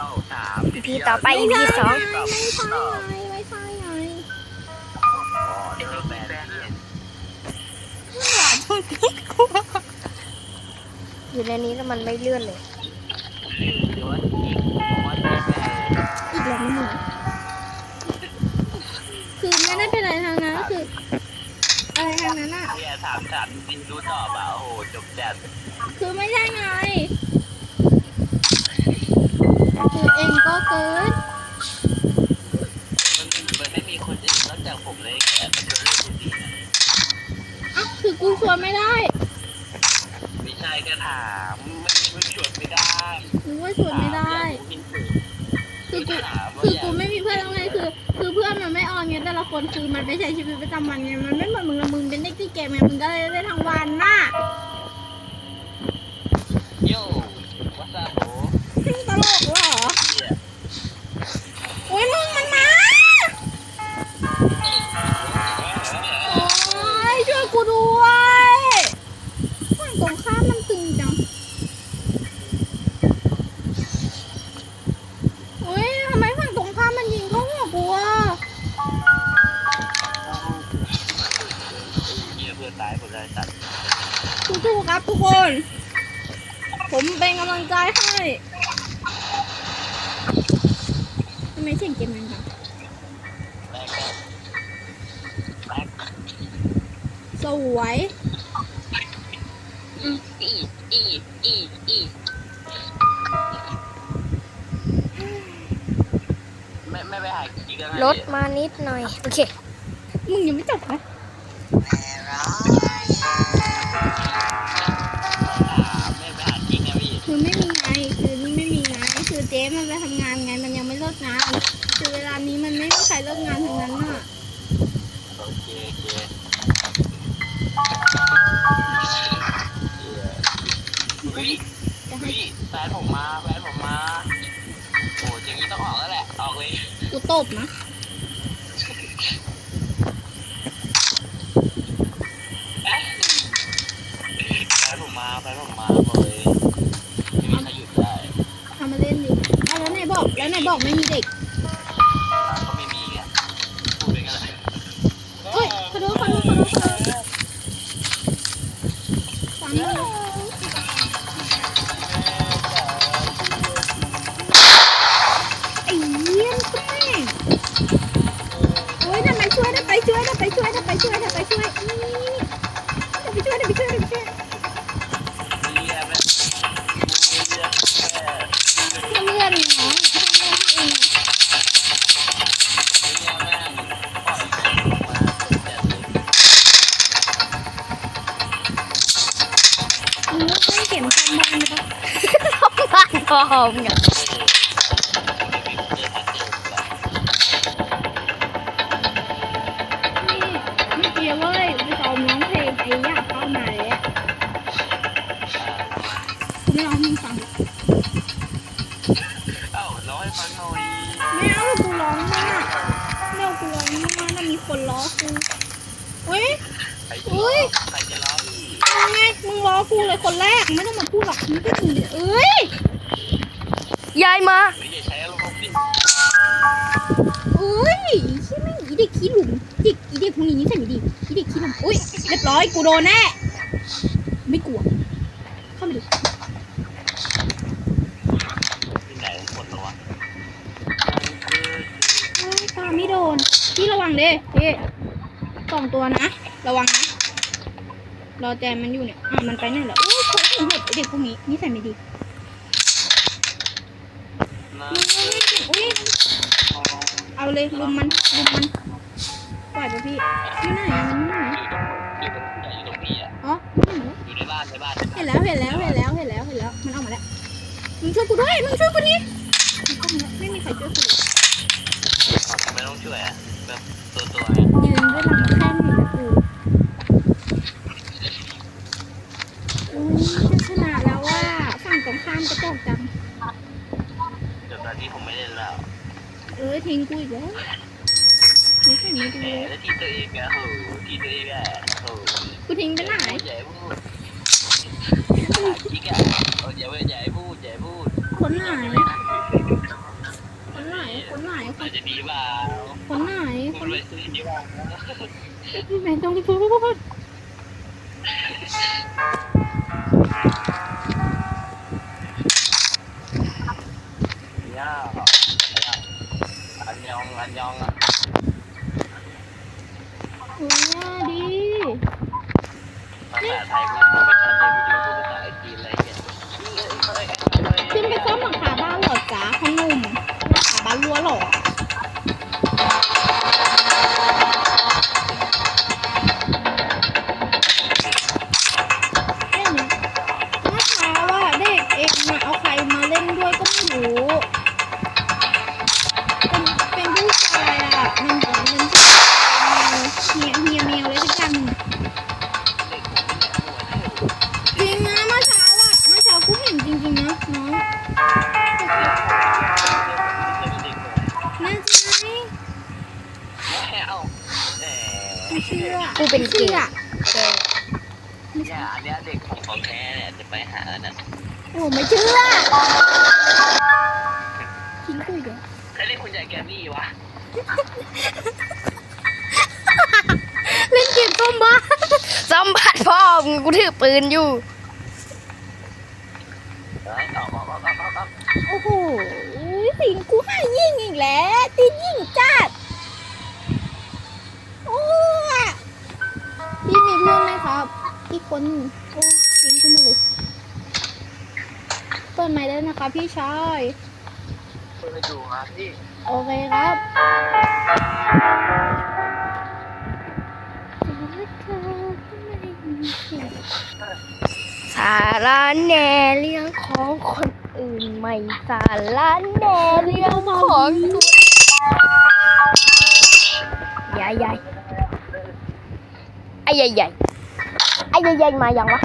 เอ้าสาม EP ต่อไป EP สองไม่ใช่ไงไม่ใช่ไงอ๋อเดี๋ยวแฟนเห็นอยู่ในนี้แล้วมันไม่เลื่อนเลยเดี๋ยวว่าอีกผมว่าเป็นแฟนอีกแล้วไม่หนูคือไม่ได้เป็นอะไรทางนั้นก็คือ อะไรทางนั้นอะเนี่ยถามถามจริงๆรู้ตอบอะโอ้โหจบจัดคือไม่ใช่ไง องก็เกินมันมันไม่มีคนอื่นนอกจากผมเลยแกมันจะเล่นคนดีนะอะคือกูชวนไม่ได้ไม่ใช่ก็ถามไม่ไม่ชวนไม่ได้กูว่าชวนไม่ได้ คือกูคือกูไม่มีเพื่อนแล้วไงคือ คือเพื่อนมันไม่ออนไงแต่ละคนคือมันไปใช้ชีวิตประจำวันไงมันไม่เหมือนมึงละมึงเป็นเด็กที่เกมไงมึงก็เลยได้ทั้งวันน่ะโย่ ผมเป็นกำลังใจให้ทำไมเสียงเกมมันดังแรกก็แรกสวยอีอีอีอีอีไม่ไม่ไปหากิ๊กแล้วไงรถมานิดหน่อย โอเค มึงยังไม่จบนะไม่ มันไปทำงานไง มันยังไม่เลิกงานคือเวลานี้มันไม่มีใครเลิกงานทั้งนั้นน่ะโอเคโอเคเฮ้ยเฮ้ยแฟนผมมาแฟนผมมาโอ้อย่างนี้ต้องออกแล้วแหละ ออกเลย กูตบนะ เอ๊ะแฟนผมมาแฟนผมมาบอกเลยไม่มีใครหยุดได้ ทำมาเล่นดิเอา แล้วไหนบอกแล้วไหนบอกไม่มีเด็กก็ไม่มีไงพูดไปกันแหละเฮ้ยขอโทษขอโทษขอโทษ บ้านพอมกันนี่เมื่อกี้เว้ยไปซ้อมร้องเพลงไอ้ยากเข้ามาเลยไม่ร้องให้มึงฟังเอ้าร้อยฟังหน่อยไม่เอากูร้องมากไม่เอากูร้องมากน่ามีคนล้อกูเฮ้ยอุ๊ยใครจะร้องอีกมึงไงมึงล้อกูเลยคนแรกไม่ต้องมาพูดหรอกมึงก็ถึงเอ้ย ยายมาเฮ้ยอย่าใช้อารมณ์ดิเอ้ยใช่ไหมอีเด็กขี้หลุมเด็กอีเด็กพวกนี้นิสัยไม่ดีอีเด็กขี้หลุมอุ้ยเรียบร้อยกูโดนแน่ไม่กลัวเข้ามาดิที่ไหนหมดแล้ววะเอ้ยตาไม่โดนพี่ระวังเด้พี่สองตัวนะระวังนะรอแจมมันอยู่เนี่ยอะมันไปไหนแล้วโอ้ยเขาถึงหมดไอ้เด็กพวกนี้นิสัยไม่ดี มึงไม่ได้เก็บอุ้ยเอาเลยลุมมันลุมมันปล่อยไปพี่อยู่ไหนอะมันอยู่ไหนอยู่ตรงอยู่ตรงนี้อะอ๋อไม่เห็นแล้วอยู่ในบ้านในบ้านเห็นแล้วเห็นแล้วเห็นแล้วเห็นแล้วเห็นแล้วมันออกมาแล้วมึงช่วยกูด้วยมึงช่วยกูนี่มันเข้ามาแล้วไม่มีใครช่วยกูเลยไม่ต้องช่วยอะแบบตัวตัวยืนด้วยลำแข้งอยู่กับกูอุ้ยจะชนะแล้วว่าฝั่งตรงข้ามกระจอกจังเดี๋ยวตอ นนี้ผมไม่เล่นแล้วเออทิ้งกูอีกแล้วนี่ใส่ไม่ดีแหมเลยแล้วที่ตัวเองอะโหที่ตัวเองอะโหกูทิ้งไปไหนใหญ่พูดหากิ๊กอะโอ้ใหญ่เว้ยใหญ่พูดใหญ่พูดคนไหนมันจะดีเปล่าคนไหนคมันนไปซื้อดีเปล่าไม่ต้องพูด เนี่ย อันยองอันยองอะโอ้ยดี ภาษาไทยมันพูดไม่ชัดเลยมัน กูเป็นเกชื่ย์อเกย์เนี่ยอันเนี้ยเด็กของของแท้เนี่ยจะไปหาน่ะโอ้ไม่เชื่อทิ้งคุยเดี๋ยวใครเรียกคุณใหญ่แกมี่วะเล่นเกมส้มบ้าสมบัติพ่อมึงกูถือปืนอยู่เฮ้ยเอาเอาเอาเอาเอาโอ้โหสิงกูให้ยิงอีกแล้วตีนยิงจัด พี่มีเพื่อนไหมครับอีกคนโอ้ทิ้งขึ้นมาเลยเปิดไมค์ได้นะคะพี่ชายเปิดดูครับพี่โอเคครับสาระแหน่เรื่องของคนอื่นไม่สาระแหน่เรื่องของตัวใหญ่ใหญ่ ไอ้ใหญ่ใหญ่ไอ้ใหญ่ใหญ่มายังวะ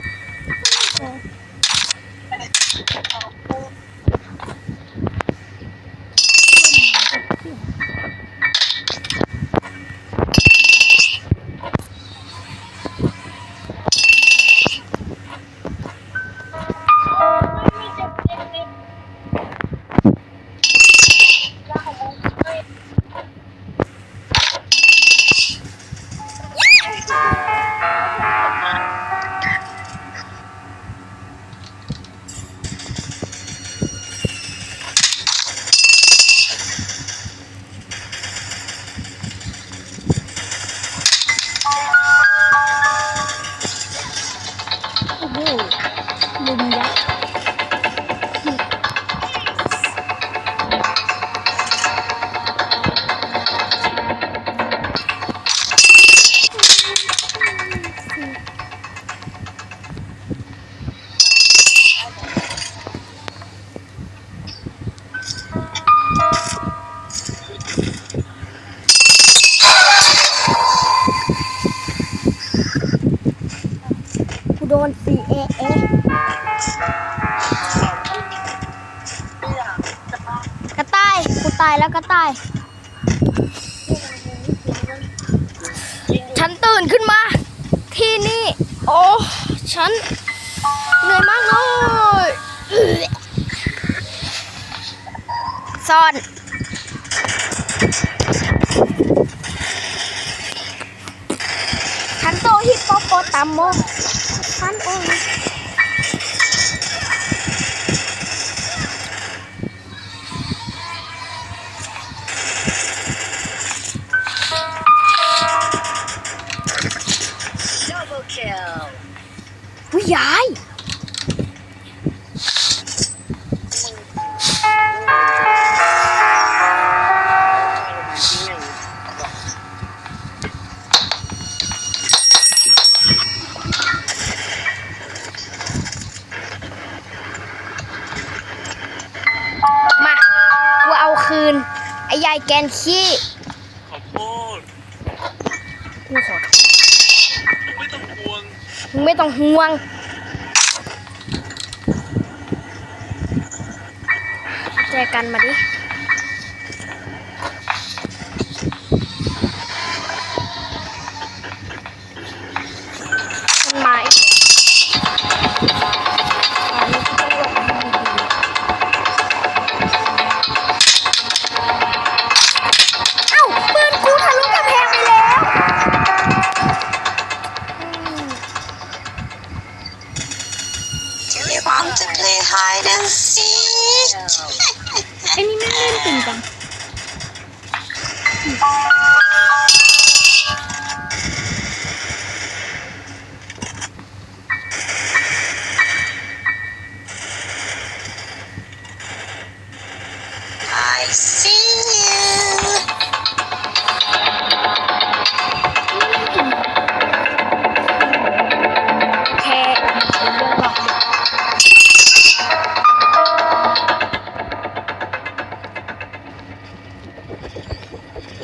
โอ้ โหลุมยักษ์กูโดน C A A กระต่ายกูตายแล้วกระต่าย ฉันตื่นขึ้นมา ที่นี่ โอ้ฉันเหนื่อยมากเลยซ่อนโต ฮิปโแกนขี้ขอโทษกูขอโทษไม่ต้องห่วงมึงไม่ต้องห่วง แจกันมาดิ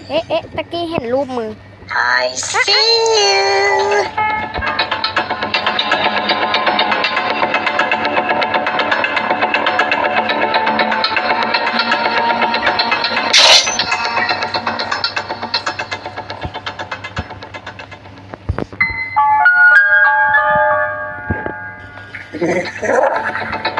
เอ๊ะเอ๊ะตะกี้เห็นรูปมือ I see you. เ